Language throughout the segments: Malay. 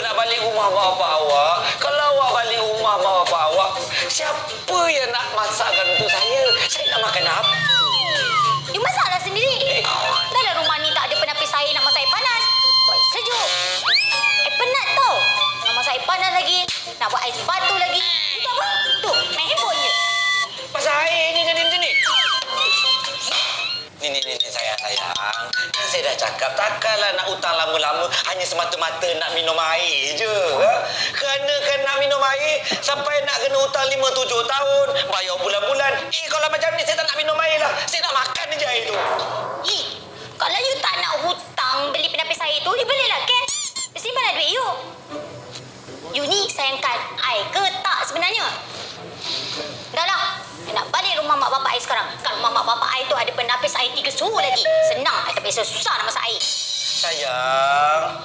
rumah mak bapak awak, kalau awak balik rumah mak bapak awak, siapa yang nak masakkan untuk saya? Saya nak makan apa? You masaklah sendiri. Dalam rumah ni tak ada penapis air nak masak air panas. Buat air sejuk. Air penat tau. Nak masak air panas lagi. Nak buat ais batu lagi. Hanya semata-mata nak minum air je. Ha? Kerana kan nak minum air, sampai nak kena utang lima tujuh tahun, bayar bulan-bulan. Eh, kalau macam ni, saya tak nak minum air lah. Saya nak makan je air tu. Ih, kalau you tak nak hutang beli penapis air tu, you belilah cash. Simpanlah duit you. You ni sayangkan I ke tak sebenarnya? Dah lah. Nak balik rumah mak bapak I sekarang. Kat rumah mak bapak I tu ada penapis air tiga suhu lagi. Senang. I tak biasa susah nak masak air. Sayang,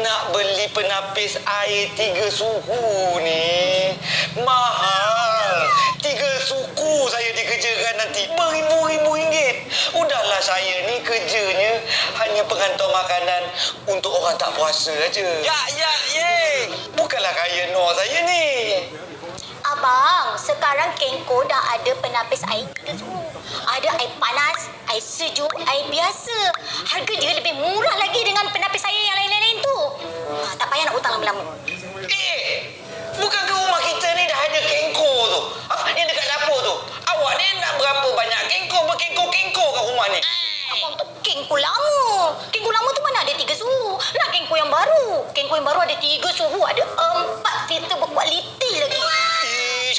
nak beli penapis air tiga suhu ni mahal. Tiga suku saya dikerjakan nanti beribu-ribu ringgit. Udahlah saya ni kerjanya hanya penghantar makanan untuk orang tak puasa aja. Ya, ya, ye. Bukanlah kaya no saya ni. Abang, sekarang Kenko dah ada penapis air tiga suhu. Ada air panas, air sejuk, air biasa. Harga dia lebih murah lagi dengan penapis air yang lain-lain tu. Ha, tak payah nak hutang lama-lama. Eh, bukan ke rumah kita ni dah ada kengko tu? Ha, yang dekat dapur tu. Awak ni nak berapa banyak kengko berkengko-kengko kat rumah ni? Abang tu kengko lama. Kengko lama tu mana ada tiga suhu. Nak kengko yang baru. Kengko yang baru ada tiga suhu. Ada empat filter berkualiti.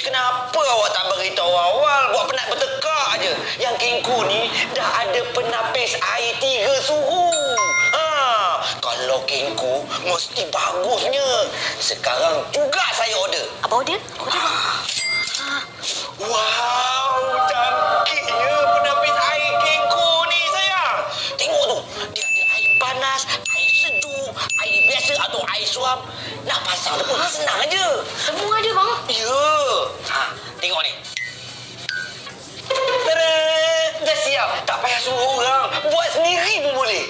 Kenapa awak tak beritahu awal? Buat penat bertekak aje. Yang kengko ni dah ada penapis air tiga suhu. Ha, kalau kengko mesti bagusnya. Sekarang juga saya order. Abang order? Order bang. Wow, cantiknya penapis air kengko ni sayang. Tengok tu, dia ada air panas, air sejuk, air biasa atau air suam. Nak pasang pun senang aja. Semua ada bang. Ya. Ha, tengok ni. Tada! Dah siap. Tak payah suruh orang. Buat sendiri pun boleh.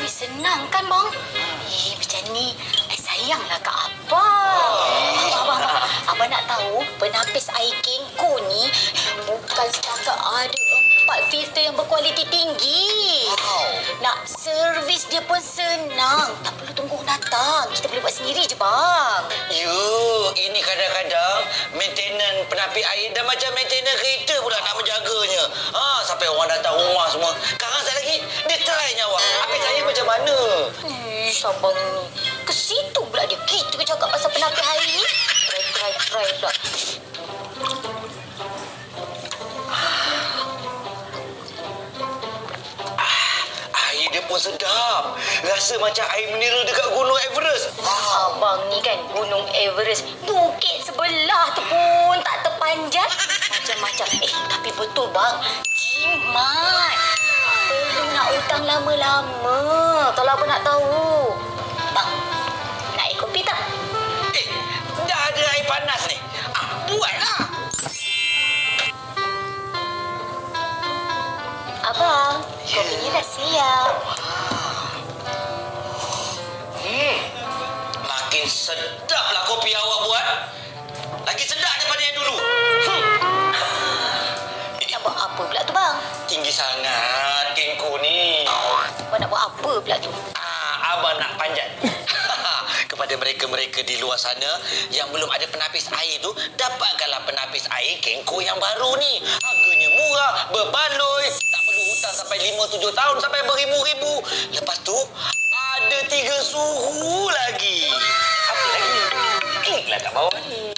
Wih, senang kan bang? Eh, macam ni. I sayanglah kat abang. Abang, abang, abang nak tahu penapis air kengko filter yang berkualiti tinggi. Wow. Nak servis dia pun senang. Tak perlu tunggu orang datang. Kita boleh buat sendiri je bang. Ya, ini kadang-kadang maintenance penapis air dah macam maintenance kereta pula nak menjaganya. Ha, sampai orang datang rumah semua. Sekarang saya lagi, dia try nyawa. Habis saya macam mana? Ish, abang ni. Ke situ pula dia. Kita cakap pasal penapis air ni. Try, try, try pula. Sedap. Rasa macam air mineral dekat Gunung Everest. Wow. Abang ni kan Gunung Everest. Bukit sebelah tu pun tak terpanjat. Macam-macam. Eh, tapi betul bang. Jimat. Perlu nak hutang lama-lama. Kalau abang nak tahu. Bang, nak air kopi tak? Eh, dah ada air panas ni. Ah, buatlah. Kopinya dah siap. Hmm. Makin sedaplah kopi awak buat. Lagi sedap daripada yang dulu. Hmm. Nak buat apa pula tu bang? Tinggi sangat kengko ni. Abang nak buat apa pula tu? Ah, abang nak panjat. Kepada mereka-mereka di luar sana yang belum ada penapis air tu, dapatkanlah penapis air kengko yang baru ni. Harganya murah, berbaloi, hutang sampai 5 7 tahun sampai beribu-ribu. Lepas tu ada tiga suhu lagi. Apa lagi? Kek lah kat bawah ni.